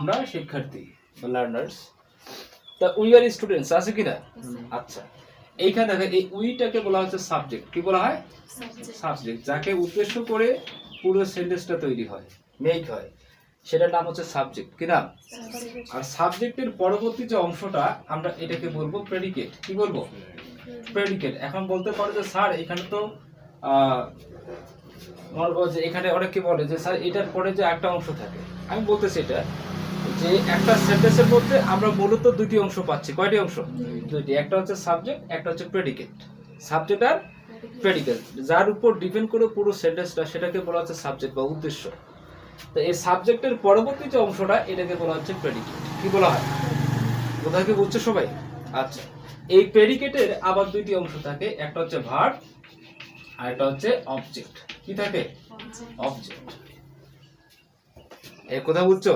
আমরা শিক্ষার্থী। লার্নার্স তা উই আর স্টুডেন্টস আছে কিনা? আচ্ছা। এইখানে দেখো এই উইটাকে বলা হচ্ছে সাবজেক্ট কি বলা হয়? সাবজেক্ট যাকে উদ্দেশ্য করে পুরো সেন্টেন্সটা তৈরি হয় মেক হয়। সেটার নাম হচ্ছে সাবজেক্ট কি নাম আর সাবজেক্টের পরবর্তী যে অংশটা আমরা এটাকে বলব প্রেডিকেট কি বলব? প্রেডিকেট এখন বলতে পারো যে স্যার এখানে তো যে এখানে অনেকে বলে যে স্যার এটার পরে যে একটা অংশ থাকে। আমি বলতেছি এটা। যে একটা সেন্টেন্সের মধ্যে আমরা মূলত দুটি অংশ পাচ্ছি। কয়টি অংশ? দুইটি। একটা হচ্ছে সাবজেক্ট একটা হচ্ছে প্রেডিকেট সাবজেক্ট আর প্রেডিকেট যার উপর ডিপেন্ড করে পুরো সেন্টেন্সটা সেটাকে বলা হচ্ছে সাবজেক্ট বা উদ্দেশ্য। তো এই সাবজেক্টের পরবর্তী যে অংশটা এটাকে বলা হচ্ছে প্রেডিকেট কি বলা হয়? কোথায় কি বুঝছ সবাই? আচ্ছা। এই প্রেডিকেটের আবার দুইটি অংশ থাকে। একটা হচ্ছে ভার্ব আর একটা হচ্ছে অবজেক্ট কি থাকে? অবজেক্ট এই কথা বুঝছ?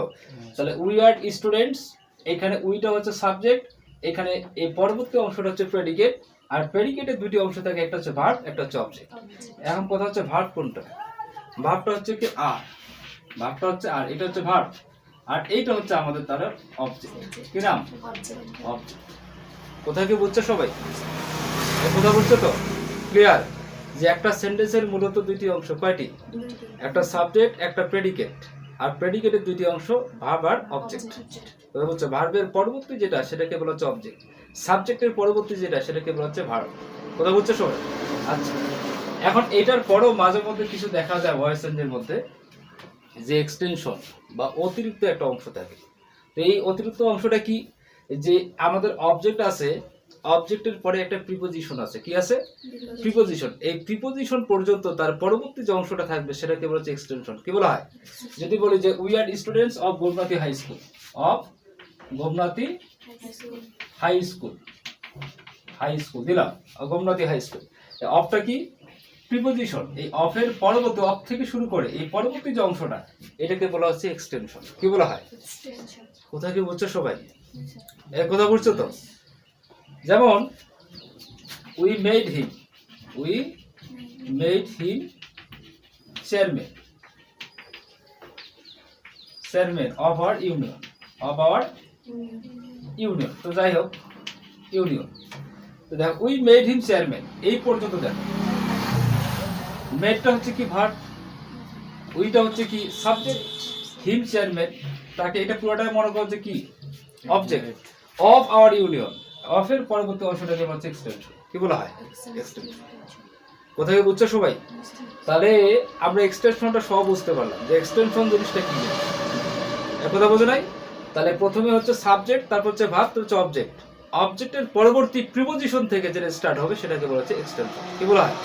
তাহলে উই আর স্টুডেন্টস এখানে উইটা হচ্ছে সাবজেক্ট এখানে এই পরবর্তী অংশটা হচ্ছে প্রেডিকেট আর প্রেডিকেটের দুটি অংশ থাকে একটা হচ্ছে ভার্ব একটা হচ্ছে অবজেক্ট এখন কথা হচ্ছে ভার্ব কোনটা? ভার্বটা হচ্ছে কি? আর ভার্বটা হচ্ছে আর এটা হচ্ছে ভার্ব আর এইটা হচ্ছে আমাদের তার অবজেক্ট কি নাম? অবজেক্ট কোথায় কি বুঝছ সবাই? এ কথা বুঝছ তো? ক্লিয়ার যে একটা সেন্টেন্সের মূলত দুইটি অংশ কয়টি? একটা সাবজেক্ট একটা প্রেডিকেট আর প্রেডিকেটের দুইটি অংশ ভার্ব আর অবজেক্ট কথা হচ্ছে ভার্বের পরবর্তী যেটা সেটাকে বলা হচ্ছে অবজেক্ট সাবজেক্টের পরবর্তী যেটা সেটাকে বলা হচ্ছে ভার্ব কথা বুঝছ সবাই? আচ্ছা। এখন এটার পরেও মাঝে মধ্যে কিছু দেখা যায় ভয়েস চেঞ্জের মধ্যে যে এক্সটেনশন বা অতিরিক্ত একটা অংশ থাকে। তো এই অতিরিক্ত অংশটা কি? যে আমাদের অবজেক্ট আছে অবজেক্টের পরে একটা প্রিপোজিশন আছে। কি আছে? প্রিপোজিশন এই প্রিপোজিশন পর্যন্ত তার পরবর্তী যে অংশটা থাকবে সেটাকে বলা হচ্ছে এক্সটেনশন কি বলা হয়? যদি বলি যে we are students of Gomnathi high school of Gomnathi high school high school দিলাম। গোমনাথি হাই স্কুল অফটা কি? প্রিপোজিশন এই অফের পরবর্তী অফ থেকে শুরু করে এই পরবর্তী যে অংশটা এটাকে বলা হচ্ছে এক্সটেনশন কি বলা হয়? কোথায় কি বুঝছ সবাই? এ কথা বুঝছ তো? যেমন we made him we made him chairman chairman of our union of our union তো যাই হোক ইউনিয়ন তো দেখো উই মেড হিম চেয়ারম্যান এই পর্যন্ত দেখো। মেডটা হচ্ছে কি ভার্ব উইটা হচ্ছে কি সাবজেক্ট হিম চেয়ারম্যান তাকে এটা পুরোটাই মনে করছে যে কি? অবজেক্ট অফ আওয়ার ইউনিয়ন অফের পরবর্তী অংশটাকে হচ্ছে এক্সটেনশন কি বলা হয়? এক্সটেনশন কোথায় বুঝছ সবাই? তাহলে আমরা এক্সটেনশনটা সব বুঝতে পারলাম যে এক্সটেনশন জিনিসটা কি জিনিস এ কথা বোঝো নাই? তাহলে প্রথমে হচ্ছে সাবজেক্ট তারপর হচ্ছে ভাব তারপর হচ্ছে অবজেক্ট অবজেক্টের পরবর্তী প্রিপোজিশন থেকে যেটা স্টার্ট হবে সেটাকে বলা হচ্ছে এক্সটেনশন কি বলা হয়?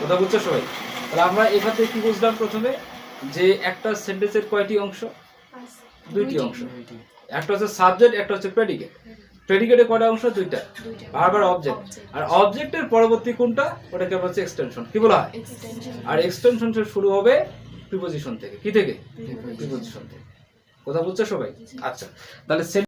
কথা বুঝছ সবাই? তাহলে আমরা এখান থেকে কি বুঝলাম প্রথমে? যে একটা সেন্টেন্সের কয়টি অংশ? দুইটি অংশ। একটা হচ্ছে সাবজেক্ট একটা হচ্ছে প্রেডিকেট প্রেডিকেটের কটা অংশ? দুইটা। বারবার অবজেক্ট আর অবজেক্টের পরবর্তী কোনটা? ওটাকে বলছে হচ্ছে এক্সটেনশন কি বলা হয়? আর এক্সটেনশন শুরু হবে প্রিপোজিশন থেকে। কি থেকে? প্রিপোজিশন থেকে। কথা বলছো সবাই? আচ্ছা। তাহলে